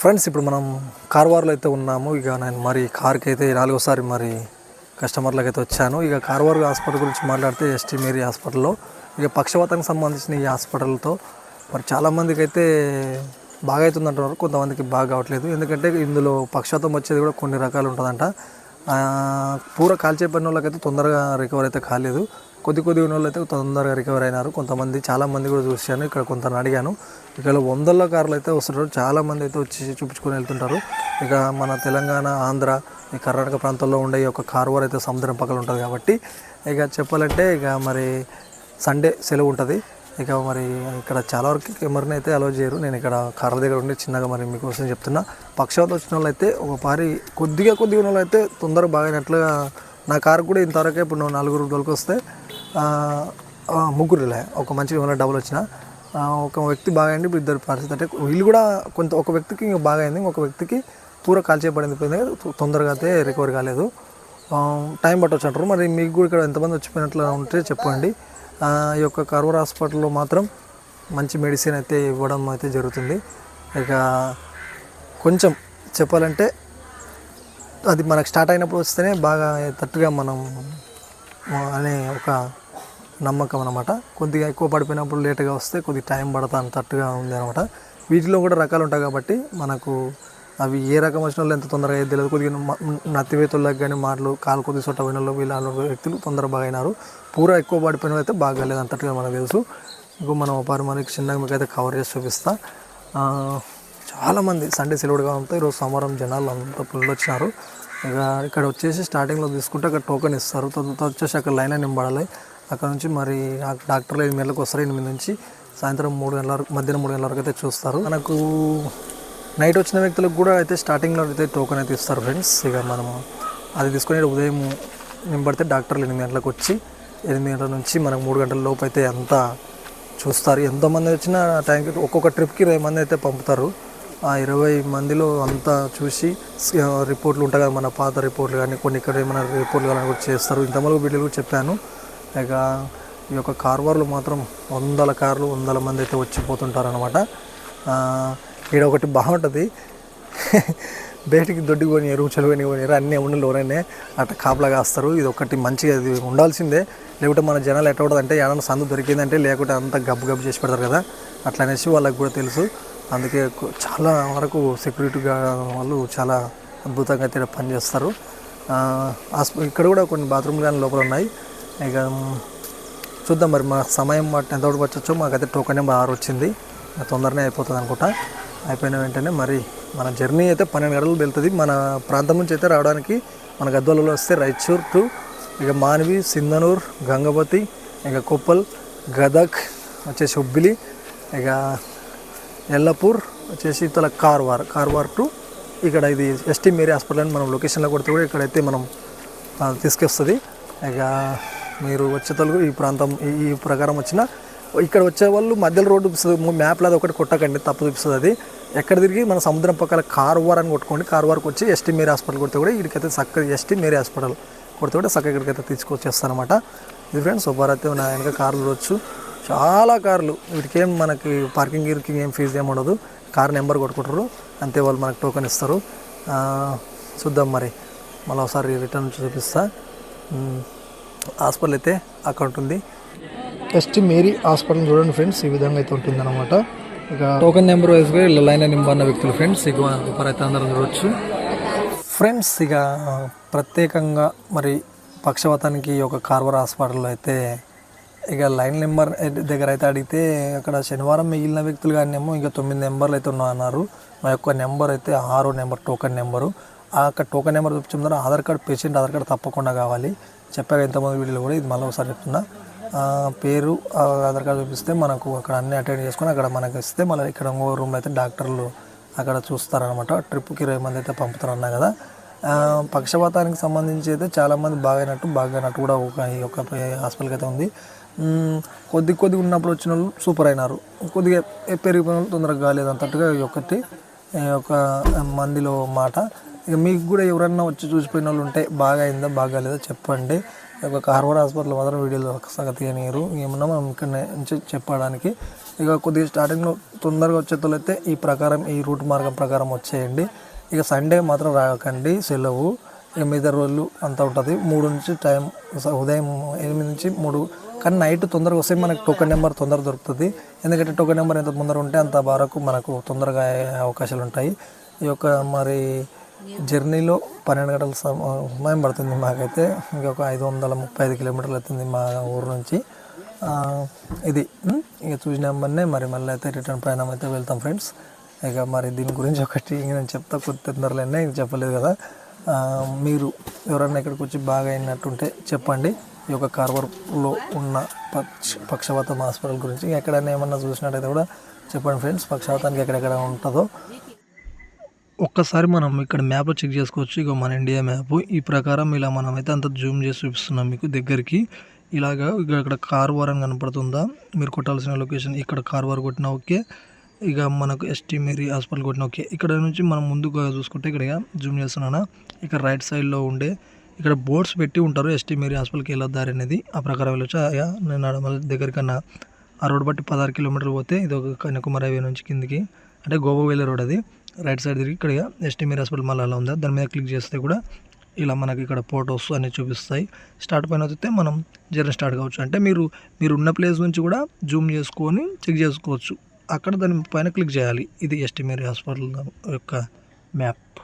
Friends ఇప్పుడు మనం కార్వార్లో అయితే ఉన్నాము. ఇక నేను మరి కార్కి అయితే నాలుగోసారి మరి కస్టమర్లకు అయితే వచ్చాను. ఇక కార్వార్ హాస్పిటల్ గురించి మాట్లాడితే ఎస్టీ మేరీ హాస్పిటల్లో ఇక పక్షవాతానికి సంబంధించిన ఈ హాస్పిటల్తో మరి చాలామందికి అయితే బాగా అవుతుంది అంటున్నారు కొంతమందికి బాగా కావట్లేదు. ఎందుకంటే ఇందులో పక్షవాతం వచ్చేది కూడా కొన్ని రకాలు ఉంటుందంట. పూర కాల్చే పని వాళ్ళకైతే తొందరగా రికవర్ అయితే కాలేదు. కొద్ది కొద్ది ఉన్న అయితే తొందరగా రికవర్ అయినారు. కొంతమంది చాలా మంది కూడా చూశాను. ఇక్కడ కొంత అడిగాను. ఇక్కడ వందల కార్లు అయితే వస్తుంటారు చాలామంది అయితే వచ్చి చూపించుకొని వెళ్తుంటారు. ఇక మన తెలంగాణ ఆంధ్ర ఈ కర్ణాటక ప్రాంతంలో ఉండే ఒక యొక్క కార్వార్ అయితే సముద్రం పక్కన ఉంటుంది కాబట్టి ఇక చెప్పాలంటే ఇక మరి సండే సెలవు ఉంటుంది. ఇక మరి ఇక్కడ చాలా వరకు కెమెరాని అయితే అలో చేయరు. నేను ఇక్కడ కార్ల దగ్గర ఉండి చిన్నగా మరి మీకోసం చెప్తున్నా. పక్షవాత వచ్చిన వాళ్ళు అయితే ఒక పారి కొద్దిగా కొద్దిగా ఉన్న వాళ్ళు అయితే తొందరగా బాగా నా కారు కూడా ఇంతవరకే ఇప్పుడు నువ్వు నలుగురు రోజులకు వస్తే ముగ్గురులే. ఒక మంచి ఏమైనా డబ్బులు వచ్చిన ఒక వ్యక్తి బాగా అయింది ఇప్పుడు ఇద్దరు పరిస్థితి అంటే వీళ్ళు కూడా కొంత ఒక వ్యక్తికి ఇంకా బాగా అయింది ఒక వ్యక్తికి పూర కాల్చేయబడింది పోయింది తొందరగా అయితే రికవర్ కాలేదు. టైం పట్టవచ్చు అంటారు మరి మీకు కూడా ఇక్కడ ఎంతమంది వచ్చిపోయినట్లు ఉంటే చెప్పండి. ఈ యొక్క కరూర్ హాస్పిటల్లో మాత్రం మంచి మెడిసిన్ అయితే ఇవ్వడం అయితే జరుగుతుంది. ఇక కొంచెం చెప్పాలంటే అది మనకు స్టార్ట్ అయినప్పుడు వస్తేనే బాగా తట్టుగా మనం అనే ఒక నమ్మకం అనమాట కొద్దిగా ఎక్కువ పడిపోయినప్పుడు లేట్గా వస్తే కొద్దిగా టైం పడతా అంతట్టుగా ఉంది అనమాట వీటిలో కూడా రకాలు ఉంటాయి కాబట్టి మనకు అవి ఏ రకం వచ్చిన వాళ్ళు ఎంత తొందరగా అయ్యేది తెలియదు. కొద్దిగా నత్తివేతులకు కానీ మాటలు కాలు కొద్ది చోట పోయిన వాళ్ళు వీళ్ళ వ్యక్తులు తొందరగా బాగా అయినారు. పూర ఎక్కువ పడిపోయిన వాళ్ళు అయితే బాగా లేదు అంతట్టుగా మనకు తెలుసు. ఇంకో మనం పరి మనకి చిన్నగా మీకు అయితే కవర్ చేసి చూపిస్తా. చాలామంది సండే సెలవుడు కావడంతో ఈరోజు సోమవారం జనాలు అంతా పుల్లు వచ్చినారు. ఇక ఇక్కడ వచ్చేసి స్టార్టింగ్లో తీసుకుంటే అక్కడ టోకెన్ ఇస్తారు. తర్వాత వచ్చేసి అక్కడ లైన్ నింపడాలి అక్కడ నుంచి మరి డాక్టర్లు ఎనిమిది గంటలకు వస్తారు ఎనిమిది నుంచి సాయంత్రం మూడు గంటల వరకు మధ్యాహ్నం మూడు గంటల వరకు అయితే చూస్తారు. మనకు నైట్ వచ్చిన వ్యక్తులకు కూడా అయితే స్టార్టింగ్లో అయితే టోకెన్ అయితే ఇస్తారు ఫ్రెండ్స్ ఇక మనము అది తీసుకుని ఉదయం నింబడితే డాక్టర్లు ఎనిమిది గంటలకు వచ్చి ఎనిమిది గంటల నుంచి మనకు మూడు గంటల లోపు అయితే అంతా చూస్తారు. ఎంతమంది వచ్చినా ట్యాంక్ ఒక్కొక్క ట్రిప్కి ఇరవై మంది అయితే పంపుతారు. ఆ ఇరవై మందిలో అంతా చూసి రిపోర్ట్లు ఉంటాయి కదా మన పాత రిపోర్ట్లు కానీ కొన్ని ఇక్కడ ఏమైనా రిపోర్ట్లు కానీ కూడా చేస్తారు. ఇంతమంది వీడియోలు కూడా చెప్పాను. ఇక ఈ యొక్క కార్వార్లు మాత్రం వందల కార్లు వందల మంది అయితే వచ్చిపోతుంటారు అనమాట ఇక్కడ ఒకటి బాగుంటుంది. బయటికి దొడ్డి కొని ఎరువు కొని కొని అన్నీ ఉండలోనే అట్లా కాపలా కాస్తారు. ఇది ఒకటి మంచిగా అది ఉండాల్సిందే. లేకుంటే మన జనాలు ఎట్ట అంటే ఏమన్నా సందు దొరికిందంటే లేకుంటే అంత గబ్బు గబ్బు చేసి పెడతారు కదా. అట్లా అనేసి వాళ్ళకి కూడా తెలుసు. అందుకే చాలా వరకు సెక్యూరిటీగా వాళ్ళు చాలా అద్భుతంగా అయితే పనిచేస్తారు. ఆ, ఇక్కడ కూడా కొన్ని బాత్రూమ్లు కానీ లోపల ఉన్నాయి. ఇక చూద్దాం మరి మా సమయం బట్టి ఎంతవరకు వచ్చొచ్చో. మాకైతే టోకెన్ నెంబర్ ఆరు వచ్చింది. తొందరనే అయిపోతుంది అనుకుంటా. అయిపోయిన వెంటనే మరి మన జర్నీ అయితే పన్నెండు గంటలు వెళ్తుంది. మన ప్రాంతం నుంచి అయితే రావడానికి మన గద్వాలలో వస్తే రైచూర్ టు ఇక మానవి సింధనూర్ గంగవతి ఇక కొప్పల్ గదక్ వచ్చేసి హుబ్బిలి ఇక ఎల్లపూర్ వచ్చేసి ఇతల కార్వార్ కార్వార్ టు ఇక్కడ ఇది ఎస్టీ మేరీ హాస్పిటల్ అని మనం లొకేషన్లో కొడితే కూడా ఇక్కడైతే మనం తీసుకొస్తుంది. ఇక మీరు వచ్చే తలుగు ఈ ప్రాంతం ఈ ఈ ప్రకారం వచ్చిన ఇక్కడ వచ్చే వాళ్ళు మధ్యలో రోడ్డు చూపిస్తుంది మ్యాప్లో అది ఒకటి కొట్టకండి తప్పు చూపిస్తుంది అది. ఎక్కడ తిరిగి మన సముద్రం పక్కల కార్వార్ అని కొట్టుకోండి కార్వార్కి వచ్చి ఎస్టీ మేరీ హాస్పిటల్ కొడితే కూడా ఇక్కడికైతే చక్కగా ఎస్టీ మేరీ హాస్పిటల్ కొడితే కూడా చక్కగా ఇక్కడికైతే తీసుకొచ్చేస్తానమాట ఇది ఫ్రెండ్స్ శుభారతి నా వెనక కార్లు వచ్చు చాలా కార్లు వీటికేం మనకి పార్కింగ్ గిర్కింగ్ ఏం ఫీజు ఏమి ఉండదు. కార్ నెంబర్ కొట్టుకుంటారు అంతే వాళ్ళు మనకు టోకెన్ ఇస్తారు. చూద్దాం మరి. మళ్ళీ ఒకసారి రిటర్న్ చూపిస్తా. హాస్పిటల్ అయితే అక్కడ ఉంటుంది. ఎస్టీ మేరీ హాస్పిటల్ చూడండి ఫ్రెండ్స్ ఈ విధంగా అయితే ఉంటుంది అనమాట ఇక టోకెన్ నెంబర్ వైజ్గా ఇలా లైన్ నింపన్న వ్యక్తులు ఫ్రెండ్స్ ఇక అయితే అందరం చూడవచ్చు ఫ్రెండ్స్ ఇక ప్రత్యేకంగా మరి పక్షవాతానికి ఒక కార్వర్ హాస్పిటల్లో అయితే ఇక లైన్ నెంబర్ దగ్గర అయితే అడిగితే అక్కడ శనివారం మిగిలిన వ్యక్తులు కానేమో ఇంకా తొమ్మిది నెంబర్లు అయితే ఉన్నాయన్నారు మా యొక్క నెంబర్ అయితే ఆరో నెంబర్ టోకెన్ నెంబరు ఆ యొక్క టోకెన్ నెంబర్ చూపించడం Aadhaar card patient Aadhaar card తప్పకుండా కావాలి. చెప్పాక ఎంతమంది వీడియోలు కూడా ఇది మళ్ళీ ఒకసారి చెప్తున్నా. పేరు ఆధార్ కార్డు చూపిస్తే మనకు అక్కడ అన్ని అటెండ్ చేసుకొని అక్కడ మనకి ఇస్తే మళ్ళీ ఇక్కడ ఇంకో రూమ్లో అయితే డాక్టర్లు అక్కడ చూస్తారనమాట ట్రిప్కి ఇరవై మంది అయితే పంపుతారన్నా కదా. పక్షపాతానికి సంబంధించి అయితే చాలామంది బాగైనట్టు బాగైనట్టు కూడా ఒక ఈ యొక్క హాస్పిటల్కి అయితే ఉంది. కొద్ది కొద్ది ఉన్నప్పుడు వచ్చిన వాళ్ళు సూపర్ అయినారు. కొద్దిగా పెరిగిపోయిన వాళ్ళు తొందరగా కాలేదు అంతట్టుగా ఈ ఒకటి ఈ యొక్క మందిలో మాట. ఇక మీకు కూడా ఎవరన్నా వచ్చి చూసిపోయిన వాళ్ళు ఉంటే బాగా అయిందా బాగా లేదా చెప్పండి. ఒక కార్వర్ హాస్పిటల్ మాత్రం వీడియోలో సంగతి నీరు ఏమన్నా మనం ఇక్కడ నుంచి చెప్పడానికి. ఇక కొద్దిగా స్టార్టింగ్లో తొందరగా వచ్చే అయితే ఈ ప్రకారం ఈ రూట్ మార్గం ప్రకారం వచ్చేయండి. ఇక సండే మాత్రం రాకండి సెలవు. ఇక మిగతా రోజులు అంతా ఉంటుంది. మూడు నుంచి టైం స- ఉదయం ఎనిమిది నుంచి మూడు కానీ నైట్ తొందరగా వస్తే మనకు టోకెన్ నెంబర్ తొందరగా దొరుకుతుంది. ఎందుకంటే టోకెన్ నెంబర్ ఎంత ముందర ఉంటే అంత వరకు మనకు తొందరగా అయ్యే అవకాశాలు ఉంటాయి. ఈ యొక్క మరి జర్నీలో పన్నెండు గంటల సమయం పడుతుంది మాకైతే. ఇంకొక ఐదు వందల ముప్పై ఐదు కిలోమీటర్లు అవుతుంది మా ఊరు నుంచి. ఇది ఇక చూసిన నెంబర్నే మరి మళ్ళీ అయితే రిటర్న్ ప్రయాణం అయితే వెళ్తాం ఫ్రెండ్స్. ఇక మరి దీని గురించి ఒకటి ఇంక నేను చెప్తా కొద్ది తొందరలోనే ఇంక చెప్పలేదు కదా. మీరు ఎవరైనా ఇక్కడికి వచ్చి బాగా అయినట్టుంటే చెప్పండి. ఈ యొక్క కార్వర్లో ఉన్న పక్ష పక్షవాతం హాస్పిటల్ గురించి. ఎక్కడైనా ఏమన్నా చూసినట్టయితే కూడా చెప్పండి ఫ్రెండ్స్. పక్షవాతానికి ఎక్కడెక్కడ ఉంటుందో. ఒక్కసారి మనం ఇక్కడ మ్యాప్ చెక్ చేసుకోవచ్చు. ఇక మన ఇండియా మ్యాప్. ఈ ప్రకారం ఇలా మనం అయితే అంత జూమ్ చేసి చూపిస్తున్నాం మీకు దగ్గరికి. ఇలాగా ఇక్కడ కార్ వారం అని కనపడుతుందా? మీరు కొట్టాల్సిన లొకేషన్ ఇక్కడ కార్ వార్ కొట్టినా ఓకే. ఇక మనకు ఎస్టీ మేరీ హాస్పిటల్ కొట్టిన ఓకే. ఇక్కడ నుంచి మనం ముందుగా చూసుకుంటే ఇక్కడ జూమ్ చేస్తున్నానా? ఇక్కడ రైట్ సైడ్లో ఉండే ఇక్కడ బోర్డ్స్ పెట్టి ఉంటారు ఎస్టీ మేరీ హాస్పిటల్కి వెళ్ళొద్దు అనేది. ఆ ప్రకారం వెళ్ళొచ్చు? అయ్యా నేను మళ్ళీ దగ్గరికన్నా ఆ రోడ్ బట్టి పదహారు కిలోమీటర్లు పోతే ఇది ఒక కన్యాకుమారి హైవే నుంచి కిందికి. అంటే గోవా వెళ్ళే రోడ్ అది. రైట్ సైడ్ తిరిగి ఇక్కడ ఎస్టీమీర్ హాస్పిటల్ మళ్ళీ అలా ఉందా? దాని మీద క్లిక్ చేస్తే కూడా ఇలా మనకి ఇక్కడ ఫోటోస్ అన్ని చూపిస్తాయి. స్టార్ట్ పైన వస్తే మనం జర్నీ స్టార్ట్ కావచ్చు. అంటే మీరు మీరు ఉన్న ప్లేస్ నుంచి కూడా జూమ్ చేసుకొని చెక్ చేసుకోవచ్చు. అక్కడ దాని పైన క్లిక్ చేయాలి. ఇది ఎస్టీమేరీ హాస్పిటల్ యొక్క మ్యాప్.